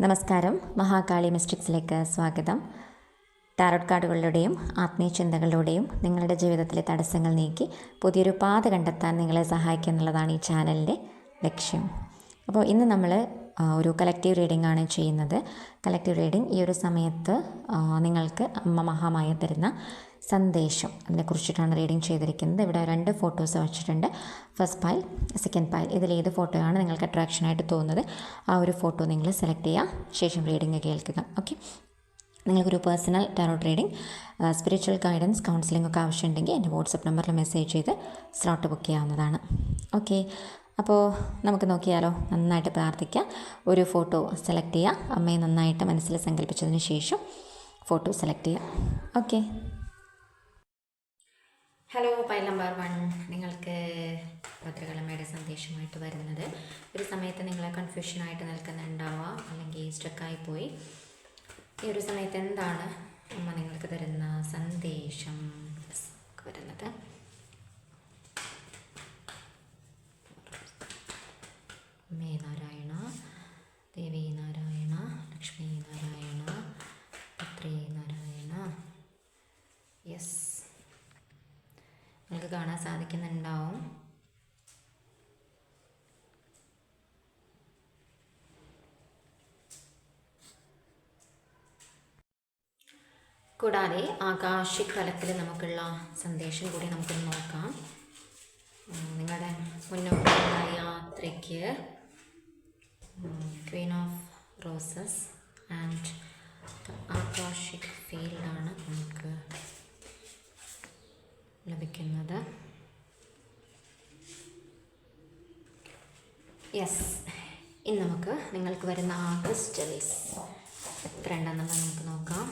നമസ്കാരം. മഹാകാളി മിസ്റ്റിക്സിലേക്ക് സ്വാഗതം. ടാരോട്ട് കാർഡുകളിലൂടെയും ആത്മീയ ചിന്തകളിലൂടെയും നിങ്ങളുടെ ജീവിതത്തിലെ തടസ്സങ്ങൾ നീക്കി പുതിയൊരു പാത കണ്ടെത്താൻ നിങ്ങളെ സഹായിക്കുക എന്നുള്ളതാണ് ഈ ചാനലിന്റെ ലക്ഷ്യം. അപ്പോൾ ഇന്ന് നമ്മൾ ഒരു കളക്റ്റീവ് റീഡിംഗ് ആണ് ചെയ്യുന്നത്. കളക്റ്റീവ് റീഡിംഗ് ഈ ഒരു സമയത്ത് നിങ്ങൾക്ക് അമ്മ മഹാമായ തരുന്ന സന്ദേശം അതിനെക്കുറിച്ചിട്ടാണ് റീഡിങ് ചെയ്തിരിക്കുന്നത്. ഇവിടെ രണ്ട് ഫോട്ടോസ് വെച്ചിട്ടുണ്ട്. ഫസ്റ്റ് പൈൽ സെക്കൻഡ് പൈൽ ഇതിൽ ഏത് ഫോട്ടോയാണ് നിങ്ങൾക്ക് അട്രാക്ഷനായിട്ട് തോന്നുന്നത്. ആ ഒരു ഫോട്ടോ നിങ്ങൾ സെലക്ട് ചെയ്യുക. ശേഷം റീഡിങ് കേൾക്കുക. ഓക്കെ? നിങ്ങൾക്കൊരു personal tarot reading spiritual guidance counselling ഒക്കെ ആവശ്യമുണ്ടെങ്കിൽ എന്റെ വാട്സപ്പ് നമ്പറിൽ മെസ്സേജ് ചെയ്ത് സ്ലോട്ട് ബുക്ക് ചെയ്യാവുന്നതാണ്. ഓക്കെ? അപ്പോൾ നമുക്ക് നോക്കിയാലോ. നന്നായിട്ട് പ്രാർത്ഥിക്കുക. ഒരു ഫോട്ടോ സെലക്ട് ചെയ്യുക. അമ്മയെ നന്നായിട്ട് മനസ്സിൽ സങ്കല്പിച്ചതിന് ശേഷം ഫോട്ടോ സെലക്ട് ചെയ്യുക. Okay? Hello pile number one നിങ്ങൾക്ക് പത്രകളമ്മയുടെ സന്ദേശമായിട്ട് വരുന്നത്. ഒരു സമയത്ത് നിങ്ങളെ കൺഫ്യൂഷനായിട്ട് നിൽക്കുന്നുണ്ടാവുക അല്ലെങ്കിൽ സ്റ്റക്കായി പോയി ഈ ഒരു സമയത്ത് എന്താണ് അമ്മ നിങ്ങൾക്ക് തരുന്ന സന്ദേശം? വരുന്നത് അമ്മേ നാരായണ ദേവി നാരായണ ലക്ഷ്മി നാരായണ പുത്രി നാരായണ യെസ് നിങ്ങൾക്ക് കാണാൻ സാധിക്കുന്നുണ്ടാവും. കൂടാതെ ആകാശിക് തലത്തിൽ നമുക്കുള്ള സന്ദേശം കൂടി നമുക്ക് നോക്കാം. നിങ്ങളുടെ മുന്നോട്ടുള്ള യാത്രയ്ക്ക് queen of roses and akashic ഫീൽഡാണ് നമുക്ക് ലഭിക്കുന്നത്. യെസ് ഇനി നമുക്ക് നിങ്ങൾക്ക് വരുന്ന ആ ക്രിസ്റ്റൽസ് എത്ര നമുക്ക് നോക്കാം.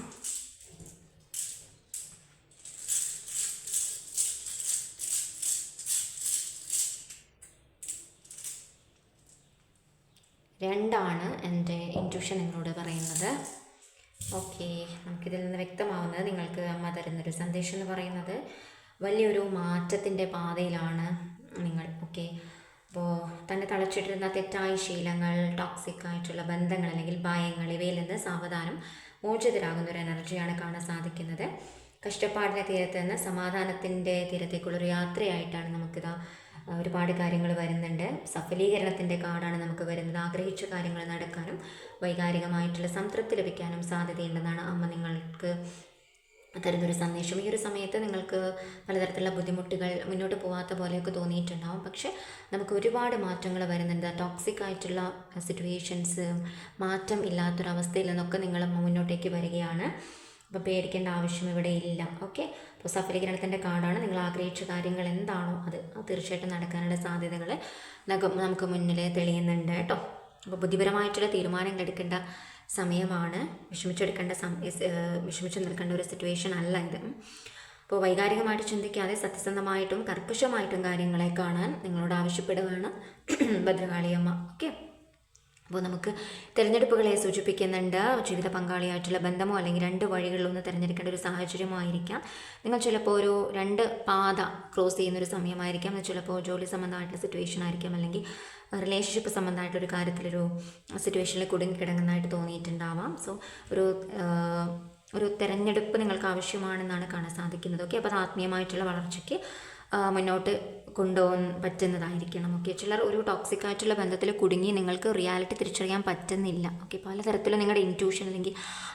രണ്ടാണ് എന്റെ ഇന്റ്യൂഷൻ നിങ്ങളോട് പറയുന്നത്. ഓക്കെ നമുക്കിതിൽ നിന്ന് വ്യക്തമാവുന്നത് നിങ്ങൾക്ക് അമ്മ തരുന്നൊരു സന്ദേശം എന്ന് പറയുന്നത്. വലിയൊരു മാറ്റത്തിന്റെ പാതയിലാണ് നിങ്ങൾ ഓക്കെ അപ്പോൾ തന്നെ തളച്ചിട്ടിരുന്ന തെറ്റായ ശീലങ്ങൾ ടോക്സിക് ആയിട്ടുള്ള ബന്ധങ്ങൾ അല്ലെങ്കിൽ ഭയങ്ങൾ ഇവയിൽ നിന്ന് സാവധാനം മോചിതരാകുന്ന ഒരു എനർജിയാണ് കാണാൻ സാധിക്കുന്നത്. കഷ്ടപ്പാടിന്റെ തീരത്ത് നിന്ന് സമാധാനത്തിന്റെ തീരത്തേക്കുള്ളൊരു യാത്രയായിട്ടാണ് നമുക്കിതാ ഒരുപാട് കാര്യങ്ങൾ വരുന്നുണ്ട്. സഫലീകരണത്തിന്റെ കാർഡാണ് നമുക്ക് വരുന്നത്. ആഗ്രഹിച്ച കാര്യങ്ങൾ നടക്കാനും വൈകാരികമായിട്ടുള്ള സംതൃപ്തി ലഭിക്കാനും സാധ്യതയുണ്ടെന്നാണ് അമ്മ നിങ്ങൾക്ക് തരുന്നൊരു സന്ദേശം. ഈ ഒരു സമയത്ത് നിങ്ങൾക്ക് പലതരത്തിലുള്ള ബുദ്ധിമുട്ടുകൾ മുന്നോട്ട് പോകാത്ത പോലെയൊക്കെ തോന്നിയിട്ടുണ്ടാവും. പക്ഷേ നമുക്ക് ഒരുപാട് മാറ്റങ്ങൾ വരുന്നുണ്ട്. ടോക്സിക് ആയിട്ടുള്ള സിറ്റുവേഷൻസ് മാറ്റം ഇല്ലാത്തൊരവസ്ഥയിൽ നിന്നൊക്കെ നിങ്ങൾ മുന്നോട്ടേക്ക് വരികയാണ്. അപ്പോൾ പേടിക്കേണ്ട ആവശ്യം ഇവിടെ ഇല്ല. ഓക്കെ? അപ്പോൾ സഫലീകരണത്തിന്റെ കാർഡാണ്. നിങ്ങൾ ആഗ്രഹിച്ച കാര്യങ്ങൾ എന്താണോ അത് തീർച്ചയായിട്ടും നടക്കാനുള്ള സാധ്യതകൾ നമുക്ക് മുന്നിൽ തെളിയുന്നുണ്ട് കേട്ടോ. അപ്പോൾ ബുദ്ധിപരമായിട്ടുള്ള തീരുമാനങ്ങൾ എടുക്കേണ്ട സമയമാണ് വിഷമിച്ചെടുക്കേണ്ട വിഷമിച്ചു നിൽക്കേണ്ട ഒരു സിറ്റുവേഷൻ അല്ല ഇത്. അപ്പോൾ വൈകാരികമായിട്ട് ചിന്തിക്കാതെ സത്യസന്ധമായിട്ടും കർക്കശമായിട്ടും കാര്യങ്ങളെ കാണാൻ നിങ്ങളോട് ആവശ്യപ്പെടുകയാണ് ഭദ്രകാളിയമ്മ. ഓക്കെ അപ്പോൾ നമുക്ക് തിരഞ്ഞെടുപ്പുകളെ സൂചിപ്പിക്കുന്നുണ്ട്. ജീവിത പങ്കാളിയായിട്ടുള്ള ബന്ധമോ അല്ലെങ്കിൽ രണ്ട് വഴികളിലൊന്ന് തിരഞ്ഞെടുക്കേണ്ട ഒരു സാഹചര്യമായിരിക്കാം നിങ്ങൾ ചിലപ്പോൾ ഒരു രണ്ട് പാത ക്രോസ് ചെയ്യുന്ന ഒരു സമയമായിരിക്കാം. ചിലപ്പോൾ ജോലി സംബന്ധമായിട്ടുള്ള സിറ്റുവേഷൻ ആയിരിക്കാം. അല്ലെങ്കിൽ റിലേഷൻഷിപ്പ് സംബന്ധമായിട്ടൊരു കാര്യത്തിലൊരു സിറ്റുവേഷനിൽ കുടുങ്ങിക്കിടങ്ങുന്നതായിട്ട് തോന്നിയിട്ടുണ്ടാവാം. സോ ഒരു ഒരു തിരഞ്ഞെടുപ്പ് നിങ്ങൾക്ക് ആവശ്യമാണെന്നാണ് കാണാൻ സാധിക്കുന്നത്. ഓക്കെ അപ്പോൾ അത് ആത്മീയമായിട്ടുള്ള വളർച്ചയ്ക്ക് മുന്നോട്ട് കൊണ്ടുപോകാൻ പറ്റുന്നതായിരിക്കണം. ഓക്കെ ചിലർ ഒരു ടോക്സിക് ആയിട്ടുള്ള ബന്ധത്തിൽ കുടുങ്ങി നിങ്ങൾക്ക് റിയാലിറ്റി തിരിച്ചറിയാൻ പറ്റുന്നില്ല. ഓക്കെ പലതരത്തിലും നിങ്ങളുടെ ഇന്റ്യൂഷൻ അല്ലെങ്കിൽ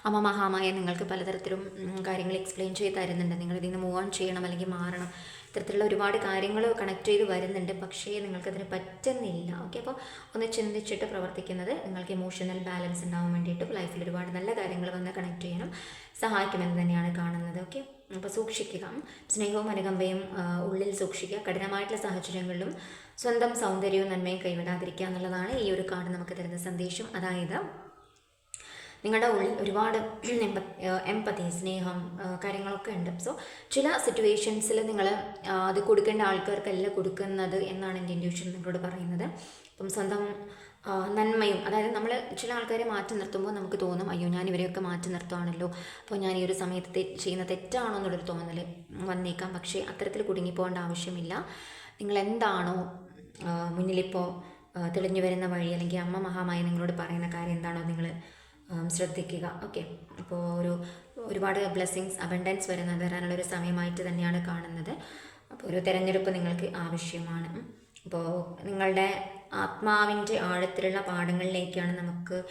അമ്മ മഹാമായ നിങ്ങൾക്ക് പലതരത്തിലും കാര്യങ്ങൾ എക്സ്പ്ലെയിൻ ചെയ്ത് തരുന്നുണ്ട്. നിങ്ങൾ ഇതിൽ നിന്ന് മൂവ് ഓൺ ചെയ്യണം അല്ലെങ്കിൽ മാറണം. ഇത്തരത്തിലുള്ള ഒരുപാട് കാര്യങ്ങൾ കണക്ട് ചെയ്ത് വരുന്നുണ്ട്. പക്ഷേ നിങ്ങൾക്കതിന് പറ്റുന്നില്ല. ഓക്കെ അപ്പോൾ ഒന്ന് ചിന്തിച്ചിട്ട് പ്രവർത്തിക്കുന്നത് നിങ്ങൾക്ക് ഇമോഷണൽ ബാലൻസ് ഉണ്ടാവാൻ വേണ്ടിയിട്ട് ലൈഫിൽ ഒരുപാട് നല്ല കാര്യങ്ങൾ വന്ന് കണക്ട് ചെയ്യാനും സഹായിക്കുമെന്ന് തന്നെയാണ് കാണുന്നത്. ഓക്കെ അപ്പോൾ സൂക്ഷിക്കുക. സ്നേഹവും അനുകമ്പയും ഉള്ളിൽ സൂക്ഷിക്കുക. കഠിനമായിട്ടുള്ള സാഹചര്യങ്ങളിലും സ്വന്തം സൗന്ദര്യവും നന്മയും കൈവിടാതിരിക്കുക എന്നുള്ളതാണ് ഈ ഒരു കാർഡ് നമുക്ക് തരുന്ന സന്ദേശം. അതായത് നിങ്ങളുടെ ഉള്ളിൽ ഒരുപാട് എമ്പത്തി എമ്പതി സ്നേഹം കാര്യങ്ങളൊക്കെ ഉണ്ട്. സോ ചില സിറ്റുവേഷൻസിൽ നിങ്ങൾ അത് കൊടുക്കേണ്ട ആൾക്കാർക്കല്ല കൊടുക്കുന്നത് എന്നാണ് എന്റെ ഇൻഡ്യൂഷൻ നിങ്ങളോട് പറയുന്നത്. അപ്പം സ്വന്തം നന്മയും അതായത് നമ്മൾ ചില ആൾക്കാരെ മാറ്റി നിർത്തുമ്പോൾ നമുക്ക് തോന്നും അയ്യോ ഞാൻ ഇവരെയൊക്കെ മാറ്റി നിർത്തുവാണല്ലോ. അപ്പോൾ ഞാൻ ഈ ഒരു സമയത്ത് ചെയ്യുന്ന തെറ്റാണോ എന്നുള്ളൊരു തോന്നൽ വന്നേക്കാം. പക്ഷേ അത്തരത്തിൽ കുടുങ്ങിപ്പോകേണ്ട ആവശ്യമില്ല. നിങ്ങൾ എന്താണോ മുന്നിലിപ്പോൾ തെളിഞ്ഞു വരുന്ന വഴി അല്ലെങ്കിൽ അമ്മ മഹാമായി നിങ്ങളോട് പറയുന്ന കാര്യം എന്താണോ നിങ്ങൾ ശ്രദ്ധിക്കുക. ഓക്കെ. അപ്പോൾ ഒരു ഒരുപാട് ബ്ലെസ്സിങ്സ് അബൻഡൻസ് വരുന്ന വരാനുള്ള ഒരു സമയമായിട്ട് തന്നെയാണ് കാണുന്നത്. അപ്പോൾ ഒരു തിരഞ്ഞെടുപ്പ് നിങ്ങൾക്ക് ആവശ്യമാണ്. അപ്പോൾ നിങ്ങളുടെ ആത്മാവിന്റെ ആഴത്തിലുള്ള പാഠങ്ങളിലേക്കാണ് നമുക്ക്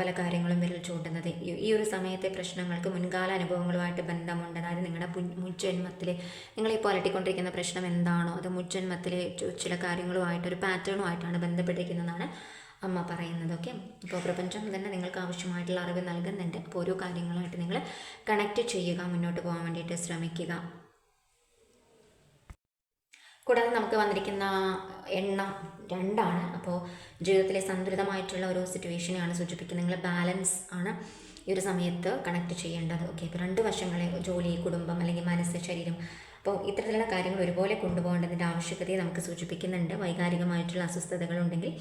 പല കാര്യങ്ങളും വിരൽ ചൂണ്ടുന്നത്. ഈ- ഒരു സമയത്തെ പ്രശ്നങ്ങൾക്ക് മുൻകാല അനുഭവങ്ങളുമായിട്ട് ബന്ധമുണ്ട്. അതായത് നിങ്ങളുടെ മുൻ- മുൻജന്മത്തിൽ നിങ്ങളിപ്പോൾ അലട്ടിക്കൊണ്ടിരിക്കുന്ന പ്രശ്നം എന്താണോ അത് മുജ്ജന്മത്തിലെ ചില കാര്യങ്ങളുമായിട്ട് ഒരു പാറ്റേണുമായിട്ടാണ് ബന്ധപ്പെട്ടിരിക്കുന്നതാണ് അമ്മ പറയുന്നത്. ഓക്കെ? ഇപ്പോൾ പ്രപഞ്ചം തന്നെ നിങ്ങൾക്ക് ആവശ്യമായിട്ടുള്ള അറിവ് നൽകുന്നുണ്ട്. അപ്പോൾ ഓരോ കാര്യങ്ങളുമായിട്ട് നിങ്ങൾ കണക്റ്റ് ചെയ്യുക മുന്നോട്ട് പോകാൻ വേണ്ടിയിട്ട് ശ്രമിക്കുക. കൂടാതെ നമുക്ക് വന്നിരിക്കുന്ന എണ്ണം രണ്ടാണ്. അപ്പോൾ ജീവിതത്തിലെ സന്തുലിതമായിട്ടുള്ള ഒരു സിറ്റുവേഷനെയാണ് സൂചിപ്പിക്കുന്നത്. നിങ്ങൾ ബാലൻസ് ആണ് ഈ ഒരു സമയത്ത് കണക്ട് ചെയ്യേണ്ടത്. ഓക്കെ അപ്പോൾ രണ്ട് വശങ്ങളെ ജോലി കുടുംബം അല്ലെങ്കിൽ മനസ്സ് ശരീരം അപ്പോൾ ഇത്തരത്തിലുള്ള കാര്യങ്ങൾ ഒരുപോലെ കൊണ്ടുപോകേണ്ടതിന്റെ ആവശ്യകതയെ നമുക്ക് സൂചിപ്പിക്കുന്നുണ്ട്. വൈകാരികമായിട്ടുള്ള അസ്വസ്ഥതകളുണ്ടെങ്കിൽ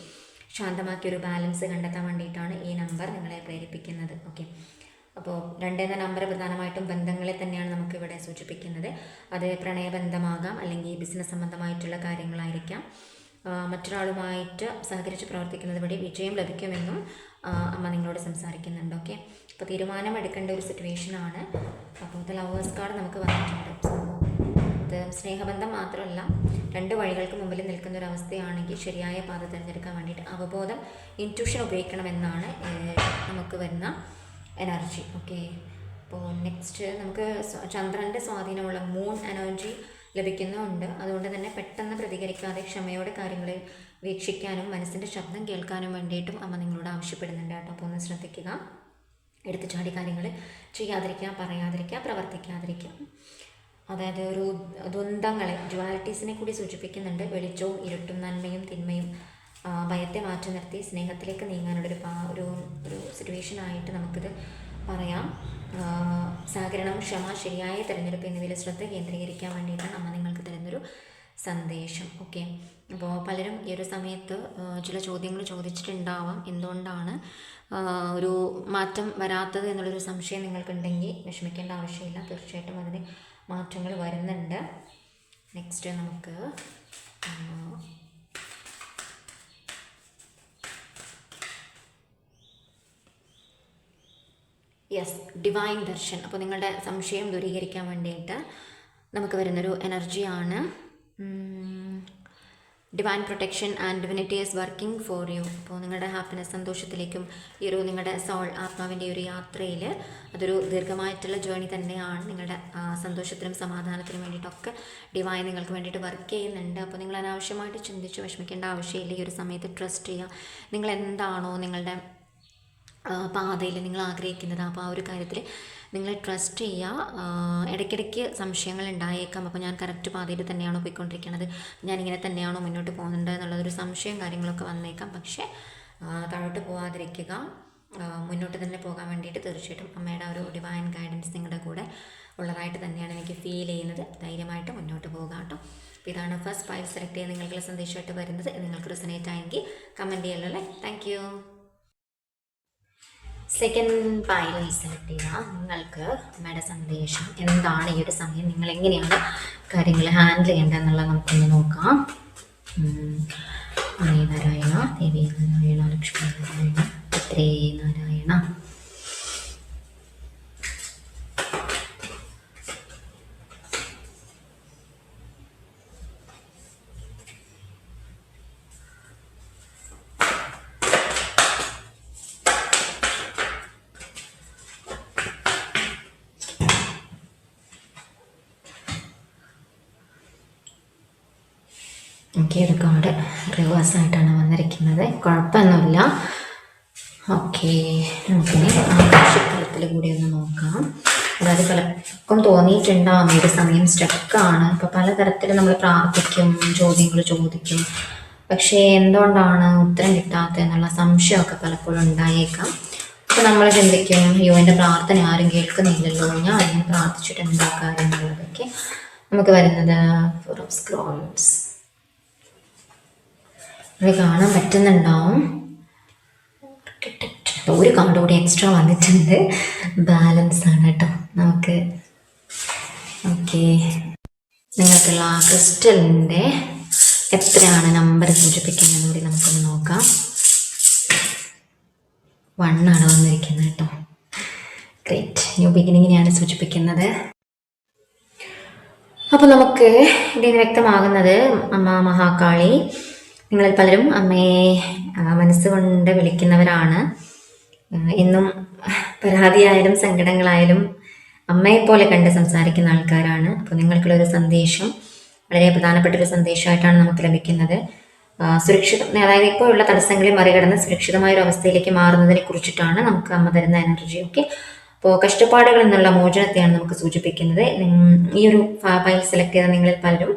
ശാന്തമാക്കി ഒരു ബാലൻസ് കണ്ടെത്താൻ വേണ്ടിയിട്ടാണ് ഈ നമ്പർ നിങ്ങളെ പ്രേരിപ്പിക്കുന്നത്. ഓക്കെ അപ്പോൾ രണ്ട് എന്ന നമ്പർ പ്രധാനമായിട്ടും ബന്ധങ്ങളെ തന്നെയാണ് നമുക്ക് ഇവിടെ സൂചിപ്പിക്കുന്നത്. അത് പ്രണയബന്ധമാകാം അല്ലെങ്കിൽ ബിസിനസ് സംബന്ധമായിട്ടുള്ള കാര്യങ്ങളായിരിക്കാം. മറ്റൊരാളുമായിട്ട് സഹകരിച്ച് പ്രവർത്തിക്കുന്നത് വഴി വിജയം ലഭിക്കുമെന്നും അമ്മ നിങ്ങളോട് സംസാരിക്കുന്നുണ്ട്. ഓക്കെ? അപ്പോൾ തീരുമാനം എടുക്കേണ്ട ഒരു സിറ്റുവേഷനാണ് അപ്പോൾ ഇത് ലവേഴ്സ് കാർഡ് നമുക്ക് വന്നിട്ടുണ്ട്. ഇത് സ്നേഹബന്ധം മാത്രമല്ല രണ്ട് വഴികൾക്ക് മുമ്പിൽ നിൽക്കുന്ന ഒരു അവസ്ഥയാണെങ്കിൽ ശരിയായ പാത തിരഞ്ഞെടുക്കാൻ വേണ്ടിയിട്ട് അവബോധം ഇന്റ്യൂഷൻ ഉപയോഗിക്കണമെന്നാണ് നമുക്ക് വരുന്ന എനർജി ഓക്കെ അപ്പോൾ നെക്സ്റ്റ് നമുക്ക് ചന്ദ്രന്റെ സ്വാധീനമുള്ള മൂൺ എനർജി ലഭിക്കുന്നുമുണ്ട് അതുകൊണ്ട് തന്നെ പെട്ടെന്ന് പ്രതികരിക്കാതെ ക്ഷമയോടെ കാര്യങ്ങൾ വീക്ഷിക്കാനും മനസ്സിന്റെ ശബ്ദം കേൾക്കാനും വേണ്ടിയിട്ടും അമ്മ നിങ്ങളോട് ആവശ്യപ്പെടുന്നുണ്ട് കേട്ടോ. അപ്പോൾ ഒന്ന് ശ്രദ്ധിക്കുക. എടുത്തു ചാടി കാര്യങ്ങൾ ചെയ്യാതിരിക്കുക പറയാതിരിക്കുക പ്രവർത്തിക്കാതിരിക്കുക. അതായത് ഒരു ദ്വന്ദ്ങ്ങളെ ഡ്യുവാലിറ്റീസിനെ കൂടി സൂചിപ്പിക്കുന്നുണ്ട്. വെളിച്ചവും ഇരുട്ടും നന്മയും തിന്മയും ഭയത്തെ മാറ്റി നിർത്തി സ്നേഹത്തിലേക്ക് നീങ്ങാനുള്ള ഒരു ഒരു ഒരു സിറ്റുവേഷനായിട്ട് നമുക്കിത് പറയാം. സഹകരണം ക്ഷമ ശരിയായ തിരഞ്ഞെടുപ്പ് എന്നിവയിൽ ശ്രദ്ധ കേന്ദ്രീകരിക്കാൻ വേണ്ടിയിട്ടാണ് അമ്മ നിങ്ങൾക്ക് തരുന്നൊരു സന്ദേശം. ഓക്കെ അപ്പോൾ പലരും ഈ ഒരു സമയത്ത് ചില ചോദ്യങ്ങൾ ചോദിച്ചിട്ടുണ്ടാവാം. എന്തുകൊണ്ടാണ് ഒരു മാറ്റം വരാത്തത് എന്നുള്ളൊരു സംശയം നിങ്ങൾക്കുണ്ടെങ്കിൽ വിഷമിക്കേണ്ട ആവശ്യമില്ല. തീർച്ചയായിട്ടും അതിന് മാറ്റങ്ങൾ വരുന്നുണ്ട്. നെക്സ്റ്റ് നമുക്ക് യെസ് ഡിവൈൻ ദർശൻ അപ്പോൾ നിങ്ങളുടെ സംശയം ദൂരീകരിക്കാൻ വേണ്ടിയിട്ട് നമുക്ക് വരുന്നൊരു എനർജിയാണ് divine protection and divinity is working for you അപ്പോൾ നിങ്ങളുടെ ഹാപ്പിനെസ് സന്തോഷത്തിലേക്കും ഈ ഒരു നിങ്ങളുടെ സോൾ ആത്മാവിന്റെ ഒരു യാത്രയിൽ അതൊരു ദീർഘമായിട്ടുള്ള ജേണി തന്നെയാണ്. നിങ്ങളുടെ സന്തോഷത്തിനും സമാധാനത്തിനും വേണ്ടിയിട്ടൊക്കെ ഡിവൈൻ നിങ്ങൾക്ക് വേണ്ടിയിട്ട് വർക്ക് ചെയ്യുന്നുണ്ട്. അപ്പോൾ നിങ്ങൾ അനാവശ്യമായിട്ട് ചിന്തിച്ച് വിഷമിക്കേണ്ട ആവശ്യമില്ല. ഈ ഒരു സമയത്ത് ട്രസ്റ്റ് ചെയ്യുക. നിങ്ങൾ എന്താണോ നിങ്ങളുടെ പാതയിൽ നിങ്ങൾ ആഗ്രഹിക്കുന്നത്. അപ്പോൾ ആ ഒരു കാര്യത്തിൽ നിങ്ങൾ ട്രസ്റ്റ് ചെയ്യുക ഇടയ്ക്കിടയ്ക്ക് സംശയങ്ങൾ ഉണ്ടായേക്കാം. അപ്പോൾ ഞാൻ കറക്റ്റ് പാതയിൽ തന്നെയാണോ പോയിക്കൊണ്ടിരിക്കുന്നത് ഞാനിങ്ങനെ തന്നെയാണോ മുന്നോട്ട് പോകുന്നുണ്ട് എന്നുള്ളതൊരു സംശയം കാര്യങ്ങളൊക്കെ വന്നേക്കാം. പക്ഷേ താഴോട്ട് പോകാതിരിക്കുക മുന്നോട്ട് തന്നെ പോകാൻ വേണ്ടിയിട്ട് തീർച്ചയായിട്ടും അമ്മയുടെ ഒരു ഡിവൈൻ ഗൈഡൻസ് നിങ്ങളുടെ കൂടെ ഉള്ളതായിട്ട് തന്നെയാണ് എനിക്ക് ഫീൽ ചെയ്യുന്നത്. ധൈര്യമായിട്ട് മുന്നോട്ട് പോകുക കേട്ടോ. അപ്പോൾ ഇതാണ് ഫസ്റ്റ് ഫൈവ് സെലക്ട് ചെയ്യാൻ നിങ്ങൾക്കുള്ള സന്ദേശമായിട്ട് വരുന്നത്. നിങ്ങൾക്ക് റിസനേറ്റ് ആയെങ്കിൽ കമന്റ് ചെയ്യല്ലോ അല്ലേ താങ്ക് സെക്കൻഡ് പായൽ സെലക്ട് ചെയ്താൽ നിങ്ങൾക്ക് അമ്മയുടെ സന്ദേശം എന്താണ് ഈ ഒരു സമയം നിങ്ങൾ എങ്ങനെയാണ് കാര്യങ്ങൾ ഹാൻഡിൽ ചെയ്യേണ്ടത് എന്നുള്ളത് നമുക്കൊന്ന് നോക്കാം. നാരായണ ദേവി നാരായണ ലക്ഷ്മി നാരായണ പുത്രേ നാരായണ. എനിക്ക് ഒരു കാർഡ് റിവേഴ്സ് ആയിട്ടാണ് വന്നിരിക്കുന്നത്. കുഴപ്പമൊന്നുമില്ല. ഓക്കെ നമുക്കിനി കൂടി ഒന്ന് നോക്കാം. അതായത് പലർക്കും തോന്നിയിട്ടുണ്ടാവും ഒരു സമയം സ്റ്റക്കാണ് ഇപ്പോൾ പലതരത്തിൽ നമ്മൾ പ്രാർത്ഥിക്കും ചോദ്യങ്ങൾ ചോദിക്കും. പക്ഷേ എന്തുകൊണ്ടാണ് ഉത്തരം കിട്ടാത്തത് എന്നുള്ള സംശയമൊക്കെ പലപ്പോഴും ഉണ്ടായേക്കാം. അപ്പോൾ നമ്മൾ ചിന്തിക്കും അയ്യോ എന്റെ പ്രാർത്ഥന ആരും കേൾക്കുന്നില്ലല്ലോ. ഞാൻ അതിനെ പ്രാർത്ഥിച്ചിട്ട് എന്താ കാര്യം നമുക്ക് വരുന്നത് ഫോർ ഓഫ് സ്ക്രോൾസ് അത് കാണാൻ പറ്റുന്നുണ്ടാവും. ഒരു കാർഡ് കൂടി എക്സ്ട്രാ വന്നിട്ടുണ്ട്. ബാലൻസ് ആണ് കേട്ടോ. നമുക്ക് ഓക്കെ നിങ്ങൾക്കുള്ള ആ ക്രിസ്റ്റലിന്റെ എത്രയാണ് നമ്പർ സൂചിപ്പിക്കുന്നത് കൂടി നമുക്കൊന്ന് നോക്കാം. വണ്ണാണ് വന്നിരിക്കുന്നത് കേട്ടോ. ഗ്രേറ്റ് ന്യൂ ബിഗിനിങ്ങിനെയാണ് സൂചിപ്പിക്കുന്നത്. അപ്പോൾ നമുക്ക് ഇതിന് വ്യക്തമാകുന്നത് അമ്മ മഹാകാളി നിങ്ങളിൽ പലരും അമ്മയെ മനസ്സുകൊണ്ട് വിളിക്കുന്നവരാണ്. എന്നും പരാതിയായാലും സങ്കടങ്ങളായാലും അമ്മയെ പോലെ കണ്ട് സംസാരിക്കുന്ന ആൾക്കാരാണ്. അപ്പോൾ നിങ്ങൾക്കുള്ളൊരു സന്ദേശം വളരെ പ്രധാനപ്പെട്ട ഒരു സന്ദേശമായിട്ടാണ് നമുക്ക് ലഭിക്കുന്നത്. സുരക്ഷിതം അതായത് ഇപ്പോഴുള്ള തടസ്സങ്ങളെ മറികടന്ന് സുരക്ഷിതമായ ഒരു അവസ്ഥയിലേക്ക് മാറുന്നതിനെ കുറിച്ചിട്ടാണ് നമുക്ക് അമ്മ തരുന്ന എനർജി ഓക്കെ അപ്പോൾ കഷ്ടപ്പാടുകൾ എന്നുള്ള മോചനത്തെയാണ് നമുക്ക് സൂചിപ്പിക്കുന്നത്. ഈ ഒരു ഫയൽ സെലക്ട് ചെയ്ത നിങ്ങളിൽ പലരും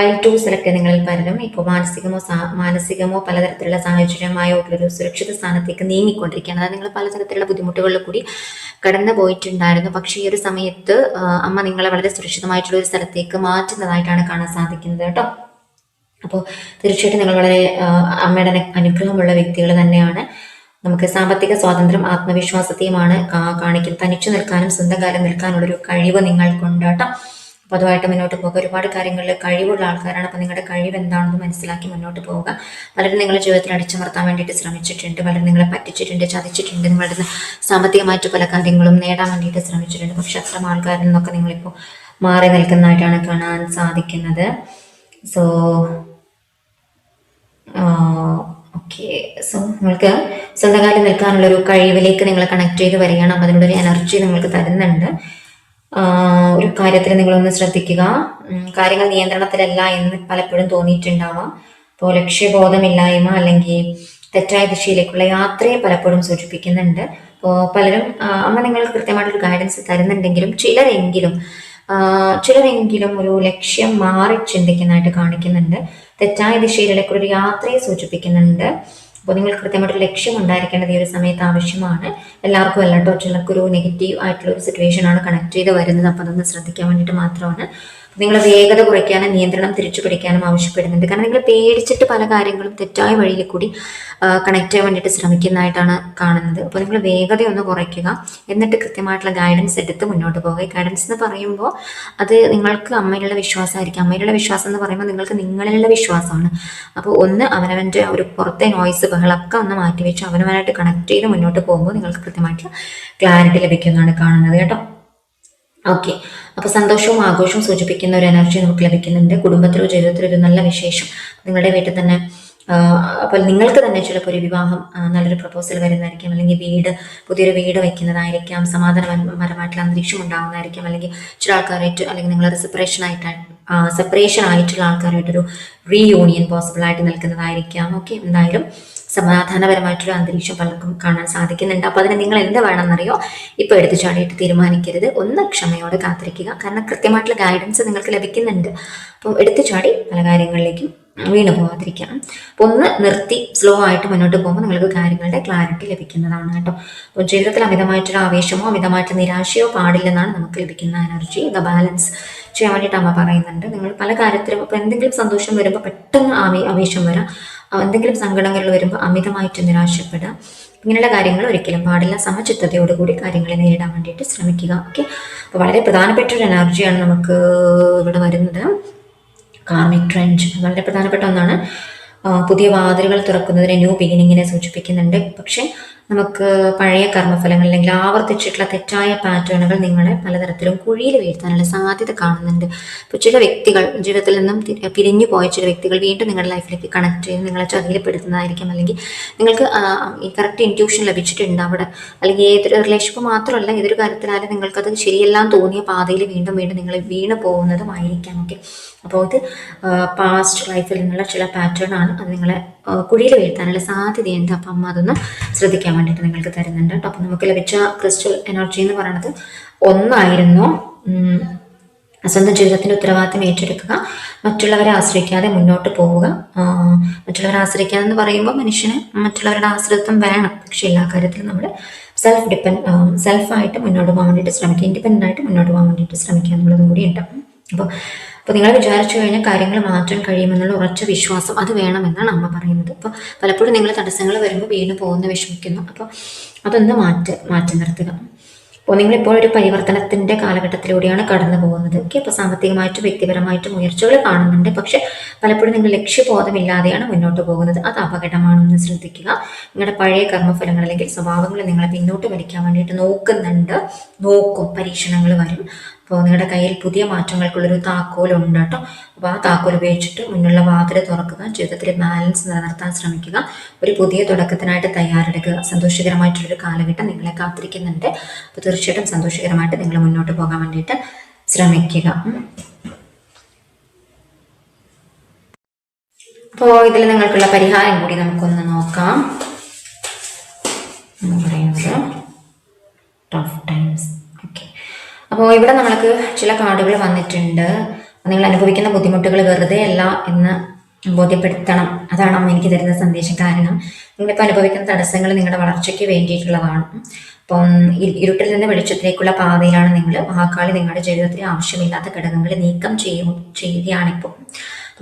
ചെയ്ത നിങ്ങളിൽ പലരും ഇപ്പോൾ മാനസികമോ മാനസികമോ പലതരത്തിലുള്ള സാഹചര്യമായോ ഒരു സുരക്ഷിത സ്ഥാനത്തേക്ക് നീങ്ങിക്കൊണ്ടിരിക്കുകയാണ്. അതായത് നിങ്ങൾ പലതരത്തിലുള്ള ബുദ്ധിമുട്ടുകളിൽ കൂടി കടന്നു പോയിട്ടുണ്ടായിരുന്നു. പക്ഷേ ഈ ഒരു സമയത്ത് അമ്മ നിങ്ങളെ വളരെ സുരക്ഷിതമായിട്ടുള്ള ഒരു സ്ഥലത്തേക്ക് മാറ്റുന്നതായിട്ടാണ് കാണാൻ സാധിക്കുന്നത് കേട്ടോ. അപ്പോൾ തീർച്ചയായിട്ടും നിങ്ങൾ വളരെ അമ്മയുടെ അനുഗ്രഹമുള്ള വ്യക്തികൾ തന്നെയാണ്. നമുക്ക് സാമ്പത്തിക സ്വാതന്ത്ര്യം ആത്മവിശ്വാസത്തെയുമാണ് കാണിക്കുന്നത് തനിച്ചു നിൽക്കാനും സ്വന്തം കാലം നിൽക്കാനുള്ളൊരു കഴിവ് നിങ്ങൾക്കുണ്ട് കേട്ടോ. അതുമായിട്ട് മുന്നോട്ട് പോകുക ഒരുപാട് കാര്യങ്ങളിൽ കഴിവുള്ള ആൾക്കാരാണ്. അപ്പോൾ നിങ്ങളുടെ കഴിവ് എന്താണെന്ന് മനസ്സിലാക്കി മുന്നോട്ട് പോവുക. പലരും നിങ്ങളുടെ ജീവിതത്തിൽ അടിച്ചമർത്താൻ വേണ്ടിയിട്ട് ശ്രമിച്ചിട്ടുണ്ട്. പലരും നിങ്ങളെ പറ്റിച്ചിട്ടുണ്ട് ചതിച്ചിട്ടുണ്ട്. നിങ്ങളുടെ സാമ്പത്തികമായിട്ട് പല കാര്യങ്ങളും നേടാൻ വേണ്ടിയിട്ട് ശ്രമിച്ചിട്ടുണ്ട്. പക്ഷെ അത്തരം ആൾക്കാരിൽ നിന്നൊക്കെ നിങ്ങളിപ്പോൾ മാറി നിൽക്കുന്നതായിട്ടാണ് കാണാൻ സാധിക്കുന്നത്. സോ ഓക്കെ സോ നിങ്ങൾക്ക് സ്വന്തകാലം നിൽക്കാനുള്ള ഒരു കഴിവിലേക്ക് നിങ്ങളെ കണക്ട് ചെയ്ത് വരികയാണ്. അപ്പോൾ അതിനുള്ളൊരു എനർജി നിങ്ങൾക്ക് തരുന്നുണ്ട്. ഒരു കാര്യത്തിൽ നിങ്ങളൊന്ന് ശ്രദ്ധിക്കുക. കാര്യങ്ങൾ നിയന്ത്രണത്തിലല്ല എന്ന് പലപ്പോഴും തോന്നിയിട്ടുണ്ടാവാം. അപ്പോൾ ലക്ഷ്യബോധമില്ലായ്മ അല്ലെങ്കിൽ തെറ്റായ ദിശയിലേക്കുള്ള യാത്രയെ പലപ്പോഴും സൂചിപ്പിക്കുന്നുണ്ട്. അപ്പോൾ പലരും അമ്മ നിങ്ങൾക്ക് കൃത്യമായിട്ടൊരു ഗൈഡൻസ് തരുന്നുണ്ടെങ്കിലും ചിലരെങ്കിലും ചിലരെങ്കിലും ഒരു ലക്ഷ്യം മാറി ചിന്തിക്കുന്നതായിട്ട് കാണിക്കുന്നുണ്ട്. തെറ്റായ ദിശയിലേക്കുള്ള ഒരു യാത്രയെ സൂചിപ്പിക്കുന്നുണ്ട്. അപ്പോൾ നിങ്ങൾ കൃത്യമായിട്ട് ലക്ഷ്യം ഉണ്ടായിരിക്കേണ്ടത് ഈ ഒരു സമയത്ത് ആവശ്യമാണ്. എല്ലാവർക്കും എല്ലാം കേട്ടോ ചിലർക്കൊരു നെഗറ്റീവ് ആയിട്ടുള്ള ഒരു സിറ്റുവേഷൻ ആണ് കണക്ട് ചെയ്ത് വരുന്നത്. അപ്പോൾ അതൊന്ന് ശ്രദ്ധിക്കാൻ വേണ്ടിയിട്ട് മാത്രമാണ്. നിങ്ങൾ വേഗത കുറയ്ക്കാനും നിയന്ത്രണം തിരിച്ചു പിടിക്കാനും ആവശ്യപ്പെടുന്നുണ്ട്. കാരണം നിങ്ങൾ പേടിച്ചിട്ട് പല കാര്യങ്ങളും തെറ്റായ വഴിയിൽ കൂടി കണക്ട് ചെയ്യാൻ വേണ്ടിയിട്ട് ശ്രമിക്കുന്നതായിട്ടാണ് കാണുന്നത്. അപ്പോൾ നിങ്ങൾ വേഗത ഒന്ന് കുറയ്ക്കുക. എന്നിട്ട് കൃത്യമായിട്ടുള്ള ഗൈഡൻസ് എടുത്ത് മുന്നോട്ട് പോകുക ഗൈഡൻസ് എന്ന് പറയുമ്പോൾ അത് നിങ്ങൾക്ക് അമ്മയിലുള്ള വിശ്വാസമായിരിക്കും. അമ്മയിലുള്ള വിശ്വാസം എന്ന് പറയുമ്പോൾ നിങ്ങൾക്ക് നിങ്ങളിലുള്ള വിശ്വാസമാണ്. അപ്പോൾ ഒന്ന് അവനവന്റെ ഒരു പുറത്തെ നോയ്സ് ബഹളമൊക്കെ ഒന്ന് മാറ്റി വെച്ച് അവനവനായിട്ട് കണക്ട് ചെയ്ത് മുന്നോട്ട് പോകുമ്പോൾ നിങ്ങൾക്ക് കൃത്യമായിട്ടുള്ള ക്ലാരിറ്റി ലഭിക്കുന്നതാണ് കാണുന്നത് കേട്ടോ. ഓക്കെ അപ്പോൾ സന്തോഷവും ആഘോഷവും സൂചിപ്പിക്കുന്ന ഒരു എനർജി നമുക്ക് ലഭിക്കുന്നുണ്ട്. കുടുംബത്തിലോ ജീവിതത്തിലോ ഒരു നല്ല വിശേഷം. നിങ്ങളുടെ വീട്ടിൽ തന്നെ അപ്പോൾ നിങ്ങൾക്ക് തന്നെ ചിലപ്പോൾ ഒരു വിവാഹം നല്ലൊരു പ്രപ്പോസൽ വരുന്നതായിരിക്കാം. അല്ലെങ്കിൽ വീട് പുതിയൊരു വീട് വയ്ക്കുന്നതായിരിക്കാം. സമാധാനപരമായിട്ടുള്ള അന്തരീക്ഷം ഉണ്ടാകുന്നതായിരിക്കാം അല്ലെങ്കിൽ ചില ആൾക്കാരായിട്ട് അല്ലെങ്കിൽ നിങ്ങൾ സെപ്പറേഷൻ ആയിട്ട് സെപ്പറേഷൻ ആയിട്ടുള്ള ആൾക്കാരായിട്ടൊരു റീയൂണിയൻ പോസിബിൾ ആയിട്ട് നിൽക്കുന്നതായിരിക്കാം. ഓക്കെ എന്തായാലും സമാധാനപരമായിട്ടൊരു അന്തരീക്ഷം പലർക്കും കാണാൻ സാധിക്കുന്നുണ്ട്. അപ്പോൾ അതിന് നിങ്ങൾ എന്ത് വേണമെന്നറിയോ? ഇപ്പോൾ എടുത്തു ചാടിയിട്ട് തീരുമാനിക്കരുത്. ഒന്ന് ക്ഷമയോടെ കാത്തിരിക്കുക. കാരണം കൃത്യമായിട്ടുള്ള ഗൈഡൻസ് നിങ്ങൾക്ക് ലഭിക്കുന്നുണ്ട്. അപ്പോൾ എടുത്തു ചാടി പല കാര്യങ്ങളിലേക്കും വീണു പോകാതിരിക്കാം അപ്പോൾ ഒന്ന് നിർത്തി സ്ലോ ആയിട്ട് മുന്നോട്ട് പോകുമ്പോൾ നിങ്ങൾക്ക് കാര്യങ്ങളുടെ ക്ലാരിറ്റി ലഭിക്കുന്നതാണ് കേട്ടോ. അപ്പോൾ ജീവിതത്തിൽ അമിതമായിട്ടൊരു ആവേശമോ അമിതമായിട്ട് നിരാശയോ പാടില്ലെന്നാണ് നമുക്ക് ലഭിക്കുന്ന എനർജി ദ ബാലൻസ് ചെയ്യാൻ വേണ്ടിയിട്ട് അമ്മ പറയുന്നുണ്ട്. നിങ്ങൾ പല കാര്യത്തിലും ഇപ്പോൾ എന്തെങ്കിലും സന്തോഷം വരുമ്പോൾ പെട്ടെന്ന് ആവേ ആവേശം വരാം. എന്തെങ്കിലും സങ്കടങ്ങൾ വരുമ്പോൾ അമിതമായിട്ട് നിരാശപ്പെടുക. ഇങ്ങനെയുള്ള കാര്യങ്ങൾ ഒരിക്കലും പാടില്ല. സമചിത്തതയോടുകൂടി കാര്യങ്ങളെ നേരിടാൻ വേണ്ടിയിട്ട് ശ്രമിക്കുക. ഓക്കെ അപ്പോൾ വളരെ പ്രധാനപ്പെട്ട ഒരു എനർജിയാണ് നമുക്ക് ഇവിടെ വരുന്നത്. കാർമിക് ട്രെൻഡ് വളരെ പ്രധാനപ്പെട്ട ഒന്നാണ്. പുതിയ വാതിലുകൾ തുറക്കുന്നതിനെ ന്യൂ ബിഗിനിങ്ങിനെ സൂചിപ്പിക്കുന്നുണ്ട്. പക്ഷേ നമുക്ക് പഴയ കർമ്മഫലങ്ങൾ അല്ലെങ്കിൽ ആവർത്തിച്ചിട്ടുള്ള തെറ്റായ പാറ്റേണുകൾ നിങ്ങളെ പലതരത്തിലും കുഴിയിൽ വീഴ്ത്താനുള്ള സാധ്യത കാണുന്നുണ്ട്. ഇപ്പൊ ചില വ്യക്തികൾ ജീവിതത്തിൽ നിന്നും പിരിഞ്ഞു പോയ ചില വ്യക്തികൾ വീണ്ടും നിങ്ങളുടെ ലൈഫിലേക്ക് കണക്ട് ചെയ്ത് നിങ്ങളെ ചതിയിൽപ്പെടുത്തുന്നതായിരിക്കും. അല്ലെങ്കിൽ നിങ്ങൾക്ക് കറക്റ്റ് ഇന്റ്യൂഷൻ ലഭിച്ചിട്ടുണ്ട് അവിടെ. അല്ലെങ്കിൽ ഏതൊരു റിലേഷൻഷിപ്പ് മാത്രമല്ല ഏതൊരു കാര്യത്തിലായാലും നിങ്ങൾക്കത് ശരിയെല്ലാം തോന്നിയ പാതയിൽ വീണ്ടും വീണ്ടും നിങ്ങൾ വീണ് പോകുന്നതുമായിരിക്കാം. ഓക്കെ? അപ്പോൾ ഇത് പാസ്റ്റ് ലൈഫിൽ നിന്നുള്ള ചില പാറ്റേൺ ആണ്. അത് നിങ്ങളെ കുഴിയിൽ വീഴ്ത്താനുള്ള സാധ്യതയുണ്ട്. അപ്പം അതൊന്ന് ശ്രദ്ധിക്കാൻ വേണ്ടിയിട്ട് നിങ്ങൾക്ക് തരുന്നുണ്ട്. കേട്ടോ അപ്പം നമുക്ക് ലഭിച്ച ക്രിസ്റ്റൽ എനർജി എന്ന് പറയുന്നത് ഒന്നായിരുന്നു സ്വന്തം ജീവിതത്തിന്റെ ഉത്തരവാദിത്തം ഏറ്റെടുക്കുക മറ്റുള്ളവരെ ആശ്രയിക്കാതെ മുന്നോട്ട് പോവുക. മറ്റുള്ളവരെ ആശ്രയിക്കാതെ എന്ന് പറയുമ്പോൾ മനുഷ്യന് മറ്റുള്ളവരുടെ ആശ്രിതത്വം വേണം. പക്ഷെ എല്ലാ കാര്യത്തിലും നമ്മൾ സെൽഫ് ഡിപ്പെൻഡ് സെൽഫായിട്ട് മുന്നോട്ട് പോകാൻ വേണ്ടിയിട്ട് ശ്രമിക്കുക ഇൻഡിപെൻഡന്റ് ആയിട്ട് മുന്നോട്ട് പോകാൻ വേണ്ടിയിട്ട് ശ്രമിക്കുക എന്നുള്ളതും കൂടി ഉണ്ട്. അപ്പോൾ അപ്പോൾ നിങ്ങൾ വിചാരിച്ചു കഴിഞ്ഞാൽ കാര്യങ്ങൾ മാറ്റാൻ കഴിയുമെന്നുള്ള ഉറച്ച വിശ്വാസം അത് വേണമെന്നാണ് അമ്മ പറയുന്നത്. അപ്പോൾ പലപ്പോഴും നിങ്ങൾ തടസ്സങ്ങൾ വരുമ്പോൾ വീണ് പോകുന്ന വിഷമിക്കുന്നു. അപ്പോൾ അതൊന്ന് മാറ്റി മാറ്റി നിർത്തുക അപ്പോൾ നിങ്ങളിപ്പോൾ ഒരു പരിവർത്തനത്തിന്റെ കാലഘട്ടത്തിലൂടെയാണ് കടന്നു പോകുന്നത്. ഓക്കെ? അപ്പോൾ സാമ്പത്തികമായിട്ടും വ്യക്തിപരമായിട്ടും ഉയർച്ചകൾ കാണുന്നുണ്ട്. പക്ഷെ പലപ്പോഴും നിങ്ങൾ ലക്ഷ്യബോധമില്ലാതെയാണ് മുന്നോട്ട് പോകുന്നത്. അത് അപകടമാണെന്ന് ശ്രദ്ധിക്കുക. നിങ്ങളുടെ പഴയ കർമ്മഫലങ്ങൾ അല്ലെങ്കിൽ സ്വഭാവങ്ങൾ നിങ്ങളെ പിന്നോട്ട് വലിക്കാൻ വേണ്ടിയിട്ട് നോക്കുന്നുണ്ട്. നോക്കും പരീക്ഷണങ്ങൾ വരും. അപ്പോൾ നിങ്ങളുടെ കയ്യിൽ പുതിയ മാറ്റങ്ങൾക്കുള്ളൊരു താക്കോലുണ്ട് കേട്ടോ അപ്പോൾ ആ താക്കോൽ ഉപയോഗിച്ചിട്ട് മുന്നുള്ള വാതിൽ തുറക്കുക ജീവിതത്തിൽ ബാലൻസ് നിലനിർത്താൻ ശ്രമിക്കുക ഒരു പുതിയ തുടക്കത്തിനായിട്ട് തയ്യാറെടുക്കുക. സന്തോഷകരമായിട്ടുള്ളൊരു കാലഘട്ടം നിങ്ങളെ കാത്തിരിക്കുന്നുണ്ട്. അപ്പോൾ തീർച്ചയായിട്ടും സന്തോഷകരമായിട്ട് നിങ്ങൾ മുന്നോട്ട് പോകാൻ വേണ്ടിയിട്ട് ശ്രമിക്കുക. അപ്പോൾ ഇതിൽ നിങ്ങൾക്കുള്ള പരിഹാരം കൂടി നമുക്കൊന്ന് നോക്കാം. എന്ന് പറയുന്നത്? ടഫ് ഓക്കെ അപ്പോൾ ഇവിടെ നമ്മൾക്ക് ചില കാർഡുകൾ വന്നിട്ടുണ്ട്. നിങ്ങൾ അനുഭവിക്കുന്ന ബുദ്ധിമുട്ടുകൾ വെറുതെ അല്ല എന്ന് ബോധ്യപ്പെടുത്തണം. അതാണ് അമ്മ എനിക്ക് തരുന്ന സന്ദേശം. കാരണം നിങ്ങളിപ്പോൾ അനുഭവിക്കുന്ന തടസ്സങ്ങൾ നിങ്ങളുടെ വളർച്ചയ്ക്ക് വേണ്ടിയിട്ടുള്ളതാണ്. അപ്പം ഇരുട്ടിൽ നിന്ന് വെളിച്ചത്തിലേക്കുള്ള പാതയിലാണ് നിങ്ങൾ മഹാകാളി നിങ്ങളുടെ ജീവിതത്തിൽ ആവശ്യമില്ലാത്ത ഘടകങ്ങൾ നീക്കം ചെയ്യും ചെയ്യുകയാണിപ്പോൾ.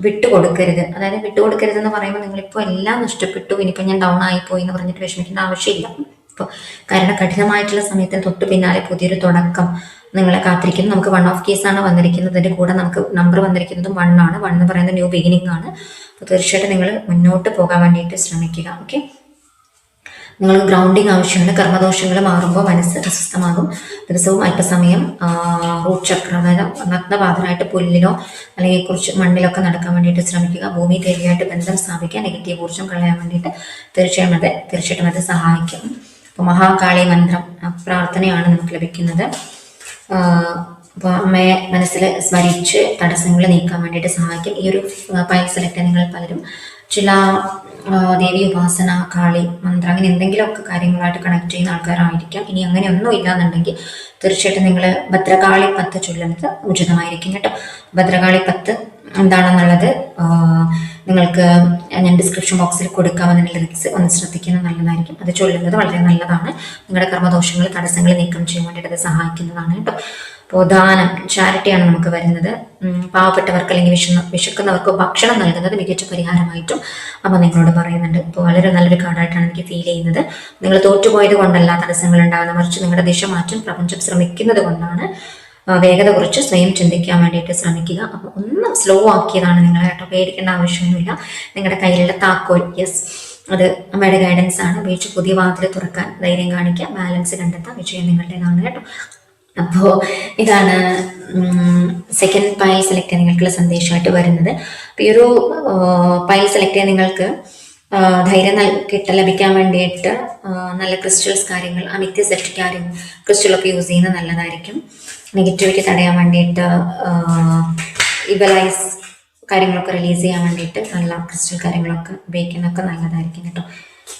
വിട്ടുകൊടുക്കരുത്. അതായത് വിട്ടുകൊടുക്കരുത് എന്ന് പറയുമ്പോൾ നിങ്ങളിപ്പോൾ എല്ലാം നഷ്ടപ്പെട്ടു. ഇനിയിപ്പോൾ ഞാൻ ഡൗൺ ആയിപ്പോയി എന്ന് പറഞ്ഞിട്ട് വിഷമിക്കേണ്ട ആവശ്യമില്ല. ഇപ്പോൾ കാരണം കഠിനമായിട്ടുള്ള സമയത്തിന് തൊട്ടു പിന്നാലെ പുതിയൊരു തുടക്കം. നിങ്ങളെ കാത്തിരിക്കുന്നു. നമുക്ക് വൺ ഓഫ് കേസ് ആണ് വന്നിരിക്കുന്നത്. അതിന്റെ കൂടെ നമുക്ക് നമ്പർ വന്നിരിക്കുന്നതും വൺ ആണ്. വൺ എന്ന് പറയുന്നത് ന്യൂ ബിഗിനിങ് ആണ്. അപ്പോൾ തീർച്ചയായിട്ടും നിങ്ങൾ മുന്നോട്ട് പോകാൻ വേണ്ടിയിട്ട് ശ്രമിക്കുക. ഓക്കെ നിങ്ങൾക്ക് ഗ്രൗണ്ടിങ് ആവശ്യമാണ് കർമ്മദോഷങ്ങൾ മാറുമ്പോൾ മനസ്സ് അസ്വസ്ഥമാകും ദിവസവും അല്പസമയം റൂട്ട് ചക്ര അതായത് നഗ്നപാതനായിട്ട് പുല്ലിലോ അല്ലെങ്കിൽ കുറച്ച് മണ്ണിലൊക്കെ നടക്കാൻ വേണ്ടിയിട്ട് ശ്രമിക്കുക. ഭൂമി തേലിയായിട്ട് ബന്ധം സ്ഥാപിക്കുക. നെഗറ്റീവ് ഊർജം കളയാൻ വേണ്ടിയിട്ട് തീർച്ചയായും അത് തീർച്ചയായിട്ടും അത് സഹായിക്കും. അപ്പോൾ മഹാകാളി മന്ത്രം പ്രാർത്ഥനയാണ് നമുക്ക് ലഭിക്കുന്നത്. അമ്മയെ മനസ്സിൽ സ്മരിച്ച് തടസ്സങ്ങൾ നീക്കാൻ വേണ്ടിയിട്ട് സഹായിക്കും. ഈ ഒരു പൈൽ സെലക്ട് നിങ്ങൾ പലരും ചില ദേവി ഉപാസന കാളി മന്ത്രം അങ്ങനെ എന്തെങ്കിലുമൊക്കെ കാര്യങ്ങളായിട്ട് കണക്ട് ചെയ്യുന്ന ആൾക്കാരായിരിക്കാം. ഇനി അങ്ങനെയൊന്നും ഇല്ലാന്നുണ്ടെങ്കിൽ തീർച്ചയായിട്ടും നിങ്ങൾ ഭദ്രകാളി പത്ത് ചൊല്ലുന്നത് ഉചിതമായിരിക്കും കേട്ടോ. ഭദ്രകാളി പത്ത് എന്താണെന്നുള്ളത് നിങ്ങൾക്ക് ഞാൻ ഡിസ്ക്രിപ്ഷൻ ബോക്സിൽ കൊടുക്കാമെന്നുള്ള ലിങ്ക്സ് ഒന്ന് ശ്രദ്ധിക്കുന്നത് നല്ലതായിരിക്കും. അത് ചൊല്ലുന്നത് വളരെ നല്ലതാണ്. നിങ്ങളുടെ കർമ്മദോഷങ്ങൾ തടസ്സങ്ങൾ നീക്കം ചെയ്യാൻ വേണ്ടിയിട്ട് അത് സഹായിക്കുന്നതാണ് കേട്ടോ. അപ്പോൾ ദാനം ചാരിറ്റിയാണ് നമുക്ക് വരുന്നത്. പാവപ്പെട്ടവർക്ക് അല്ലെങ്കിൽ വിശ വിശക്കുന്നവർക്ക് ഭക്ഷണം നൽകുന്നത് മികച്ച പരിഹാരമായിട്ടും അമ്മ നിങ്ങളോട് പറയുന്നുണ്ട്. ഇപ്പോൾ വളരെ നല്ലൊരു കാർഡായിട്ടാണ് എനിക്ക് ഫീൽ ചെയ്യുന്നത്. നിങ്ങൾ തോറ്റുപോയത് കൊണ്ടല്ല തടസ്സങ്ങൾ ഉണ്ടാകുന്നത്. മറിച്ച് നിങ്ങളുടെ ദിശ മാറ്റം പ്രപഞ്ചം ശ്രമിക്കുന്നത് കൊണ്ടാണ് വേഗത കുറച്ച് സ്വയം ചിന്തിക്കാൻ വേണ്ടിയിട്ട് ശ്രമിക്കുക. അപ്പോൾ ഒന്ന് സ്ലോ ആക്കിയതാണ് നിങ്ങൾ കേട്ടോ. പേടിക്കേണ്ട ആവശ്യമൊന്നുമില്ല. നിങ്ങളുടെ കയ്യിലുള്ള താക്കോൽ യെസ് അത് അമ്മയുടെ ഗൈഡൻസ് ആണ്. ഉപയോഗിച്ച് പുതിയ വാതിൽ തുറക്കാൻ ധൈര്യം കാണിക്കുക. ബാലൻസ് കണ്ടെത്താം വിജയം നിങ്ങളുടേതാണ് കേട്ടോ. അപ്പോൾ ഇതാണ് സെക്കൻഡ് പൈൽ സെലക്ട് ചെയ്യാൻ നിങ്ങൾക്കുള്ള സന്ദേശമായിട്ട് വരുന്നത്. അപ്പോൾ ഈ ഒരു പൈൽ സെലക്ട് ചെയ്യാൻ നിങ്ങൾക്ക് ധൈര്യം കിട്ട ലഭിക്കാൻ വേണ്ടിയിട്ട് നല്ല ക്രിസ്റ്റൽസ് കാര്യങ്ങൾ അമിത്യ കാര്യങ്ങൾ ക്രിസ്റ്റലൊക്കെ യൂസ് ചെയ്യുന്നത് നല്ലതായിരിക്കും. നെഗറ്റിവിറ്റി തടയാൻ വേണ്ടിയിട്ട് ഇവലൈസ് കാര്യങ്ങളൊക്കെ റിലീസ് ചെയ്യാൻ വേണ്ടിയിട്ട് നല്ല ക്രിസ്റ്റൽ കാര്യങ്ങളൊക്കെ ഉപയോഗിക്കുന്നതൊക്കെ നല്ലതായിരിക്കും കേട്ടോ.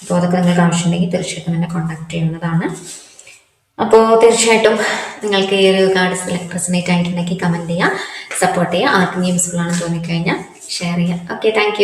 അപ്പോൾ അതൊക്കെ നിങ്ങൾക്ക് ആവശ്യമുണ്ടെങ്കിൽ തീർച്ചയായിട്ടും എന്നെ കോൺടാക്ട് ചെയ്യുന്നതാണ്. അപ്പോൾ തീർച്ചയായിട്ടും നിങ്ങൾക്ക് ഈ ഒരു കാർഡ് സെലക്ട് റെസിനേറ്റ് ആയിട്ടുണ്ടെങ്കിൽ കമന്റ് ചെയ്യുക സപ്പോർട്ട് ചെയ്യുക ആർക്കും യൂസ്ഫുൾ ആണെന്ന് തോന്നിക്കഴിഞ്ഞാൽ ഷെയർ ചെയ്യുക ഓക്കെ താങ്ക്